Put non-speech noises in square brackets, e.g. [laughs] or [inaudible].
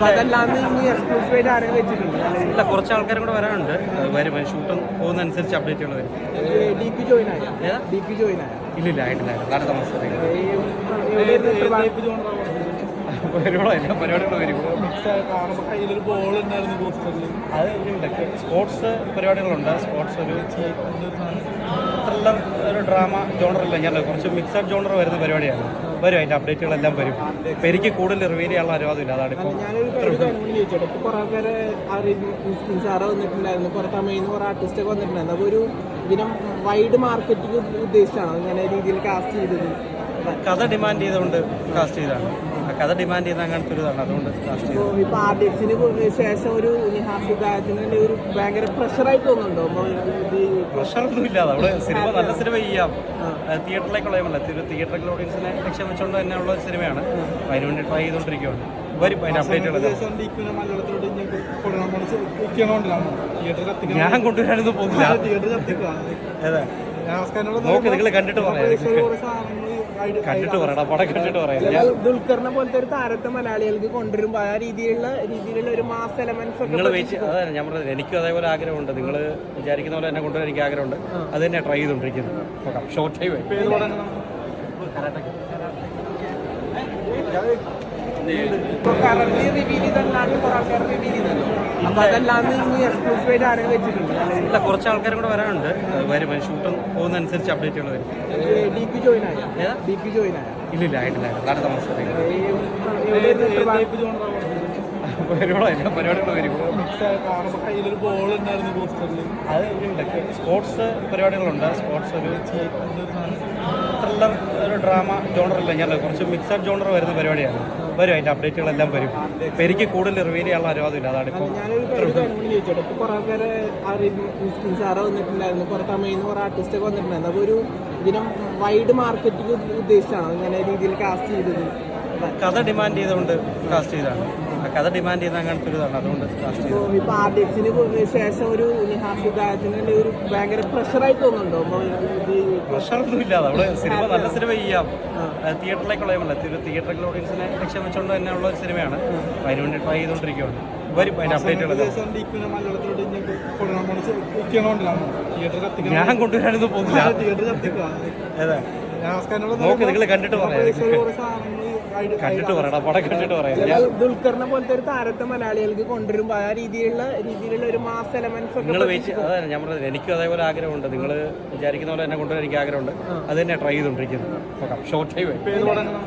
അപ്പൊ അതല്ലാന്ന് ഇനി എക്സ്ക്ലൂസീവ് ആയിട്ട് ആരെങ്കിലും വെച്ചിട്ടുണ്ട് ഇല്ല കുറച്ച് ആൾക്കാരും കൂടെ വരാനുണ്ട് വരും ഷൂട്ട് പോകുന്നതനുസരിച്ച് അപ്ഡേറ്റുകൾ വരും ഡി പി ജോയിൻ ആയ ഡി പി ജോയിൻ ആയ ഇല്ലില്ല ആയിട്ടില്ല ആയിട്ടില്ല. അടുത്ത മാസം വരും കയ്യിലൊരു ബോൾ ഉണ്ടായിരുന്നു പോസ്റ്ററിൽ അത് ഉണ്ട് സ്പോർട്സ് പരിപാടികളുണ്ട്. സ്പോർട്സ് ഒരു ത്രില്ലർ ഒരു ഡ്രാമ ജോണറില്ല ഞാൻ. കുറച്ച് മിക്സഡ് ജോണർ വരുന്ന പരിപാടിയാണ്. വരും അതിന്റെ അപ്ഡേറ്റുകളെല്ലാം വരും. ഇപ്പം എനിക്ക് കൂടുതൽ റിവീൽ ചെയ്യാനുള്ള അനുവാദമില്ല. അതാണ് ഇപ്പോൾ ഞാനൊരു കാര്യം കാര്യങ്ങൾ ചോദിച്ചോട്ടെ. ഇപ്പൊ കുറെ ആൾക്കാരെ അറിയിക്കും സാറ് വന്നിട്ടുണ്ടായിരുന്നു. കുറെ തമിഴിൽ നിന്ന് കുറെ ആർട്ടിസ്റ്റ് വന്നിട്ടുണ്ടായിരുന്നു. അപ്പൊ ഒരു ഇതിനും വൈഡ് മാർക്കറ്റിംഗ് ഉദ്ദേശിച്ചാണ്? ഇങ്ങനെ രീതിയിൽ കാസ്റ്റ് ചെയ്തത്? കഥ ഡിമാൻഡ് ചെയ്തുകൊണ്ട് കാസ്റ്റ് ചെയ്തതാണ്. ആ കഥ ഡിമാൻഡ് ചെയ്യുന്ന അങ്ങനത്തെ ഒരു ഇതാണ്. അതുകൊണ്ട് കാസ്റ്റ് ആർട്ടിസ്റ്റിന് ശേഷം ഒരു നിഹാസിദായത്തിന് ഒരു ഭയങ്കര പ്രഷറായി തോന്നുന്നുണ്ടോ? പ്രഷറൊന്നും ഇല്ലാതെ അവിടെ സിനിമ നല്ല സിനിമ ചെയ്യാം. തിയേറ്ററിലേക്കുള്ള തിയേറ്ററിലെ ഓഡിയൻസിനെ ലക്ഷ്യം വെച്ചുകൊണ്ട് തന്നെ ഉള്ള ഒരു സിനിമയാണ്. അതിനുവേണ്ടി വേണ്ടി ട്രൈ ചെയ്തുകൊണ്ടിരിക്കുകയാണ് വരും തിയേറ്റർ കത്തിക്കണം ഞാൻ കൊണ്ടുവരാനൊന്നും പോകുന്നില്ല. നോക്ക് നിങ്ങൾ കണ്ടിട്ട് പറയാം. കണ്ടിട്ട് പറയണം. പടം കണ്ടിട്ട് പറയാം. ദുൽഖറിനെ പോലത്തെ ഒരു താരത്തെ മലയാളികൾക്ക് കൊണ്ടുവരുമ്പോ ആ രീതിയിലുള്ള രീതിയിലുള്ള ഒരു മാസ് എലമെന്റ്സ് ഒക്കെ നിങ്ങൾ വെയിറ്റ് അതെ ഞാൻ പറഞ്ഞത്. എനിക്കും അതേപോലെ ആഗ്രഹമുണ്ട്. നിങ്ങൾ വിചാരിക്കുന്ന പോലെ എന്നെ കൊണ്ടുവരാൻ എനിക്ക് ആഗ്രഹമുണ്ട്. അത് തന്നെ ട്രൈ ചെയ്തുകൊണ്ടിരിക്കുന്നത് നോക്കാം. ഷോർട്ട് ടൈം ഇപ്പൊ കറന്റ് റിവീൽ ചെയ്തല്ലാണ്ട് കുറെ ആൾക്കാർ റിവീൽ ചെയ്തല്ലോ അപ്പൊ അതല്ലാന്ന് ഇനി എക്സ്ക്ലൂസീവ് ആയിട്ട് ആരെങ്കിലും വെച്ചിട്ടുണ്ട്? ഇല്ല കുറച്ച് ആൾക്കാരും കൂടെ വരാനുണ്ട്. അത് ഷൂട്ടും പോകുന്നതനുസരിച്ച് അപ്ഡേറ്റ് വരും. ഡി പി ജോയിൻ ആയ? ഏതാ? ഡി പി ജോയിൻ ആയ ഇല്ലില്ല ആയിട്ടില്ല ആയിട്ടില്ല. അടുത്ത മാസം എവിടെയായിരുന്നു ടൈപ്പ് ജോണറാണ് പരിപാടി എല്ലാ പരിപാടികളും വരും. കാണുമ്പോൾ കയ്യിലൊരു ബോൾ ഉണ്ടായിരുന്നു പോസ്റ്ററിൽ അത് ഉണ്ട്. സ്പോർട്സ് പരിപാടികളുണ്ട്. സ്പോർട്സ് ഒരു ത്രില്ലർ ഒരു ഡ്രാമ ജോണറില്ല ഞാൻ കുറച്ച് മിക്സഡ് ജോണർ വരുന്ന പരിപാടിയാണ്. വരും അതിന്റെ അപ്ഡേറ്റുകളെല്ലാം വരും. ഇപ്പം എനിക്ക് കൂടുതൽ റിവീൽ ചെയ്യാനുള്ള അനുവാദമില്ല അതാണ് ഇപ്പോൾ കുറെ ആൾക്കാരെ സാറ് വന്നിട്ടുണ്ടായിരുന്നു. കുറെ ആർട്ടിസ്റ്റൊക്കെ ആർട്ടിസ്റ്റ് ഒക്കെ വന്നിട്ടുണ്ടായിരുന്നു. അപ്പൊ ഒരു ഇതിനും വൈഡ് മാർക്കറ്റിംഗ് ഉദ്ദേശിച്ചാണ്? ഇങ്ങനെ രീതിയിൽ കാസ്റ്റ് ചെയ്തത്? കഥ ഡിമാൻഡ് ചെയ്തുകൊണ്ട് കാസ്റ്റ് ചെയ്തതാണ്. ആ കഥ ഡിമാൻഡ് ചെയ്യുന്ന അങ്ങനത്തെ ഒരു ഇതാണ് അതുകൊണ്ട് കാസ്റ്റ് ആർ ശേഷം ഒരു നിഹാസിദായത്തിന് ഒരു ഭയങ്കര പ്രഷറായി തോന്നുന്നുണ്ടോ? അപ്പൊ ഇത് പ്രഷറൊന്നും ഇല്ലാതെ അവിടെ സിനിമ നല്ല സിനിമ ചെയ്യാം. തിയേറ്ററിലേക്കുള്ള തിയേറ്ററിലെ ഓഡിയൻസിനെ ലക്ഷ്യം വെച്ചുകൊണ്ട് തന്നെ ഉള്ള ഒരു സിനിമയാണ്. അതിനുവേണ്ടി അതിന് വേണ്ടി ട്രൈ ചെയ്തുകൊണ്ടിരിക്കുകയാണ് വരും അപ്ഡേറ്റുകൾ ഞാൻ കൊണ്ടുവരാനൊന്നും പോകുന്നില്ല. [laughs] നോക്ക് നിങ്ങൾ കണ്ടിട്ട് പറയാം. കണ്ടിട്ട് പറയണം പടം കണ്ടിട്ട് പറയാം ദുൽഖറിനെ പോലത്തെ ഒരു താരത്തെ മലയാളികൾക്ക് കൊണ്ടുവരുമ്പോ ആ രീതിയിലുള്ള രീതിയിലുള്ള ഒരു മാസ് എലമെന്റ്സ് ഒക്കെ നിങ്ങൾ വെയിറ്റ് അതാണ് ഞാൻ പറഞ്ഞത്. എനിക്കും അതേപോലെ ആഗ്രഹമുണ്ട്. നിങ്ങൾ വിചാരിക്കുന്ന പോലെ എന്നെ കൊണ്ടുവരാൻ എനിക്ക് ആഗ്രഹമുണ്ട്. അത് തന്നെ ട്രൈ ചെയ്തുകൊണ്ടിരിക്കുന്നത് നോക്കാം ഷോർട്ട് ടൈം തുടങ്ങണം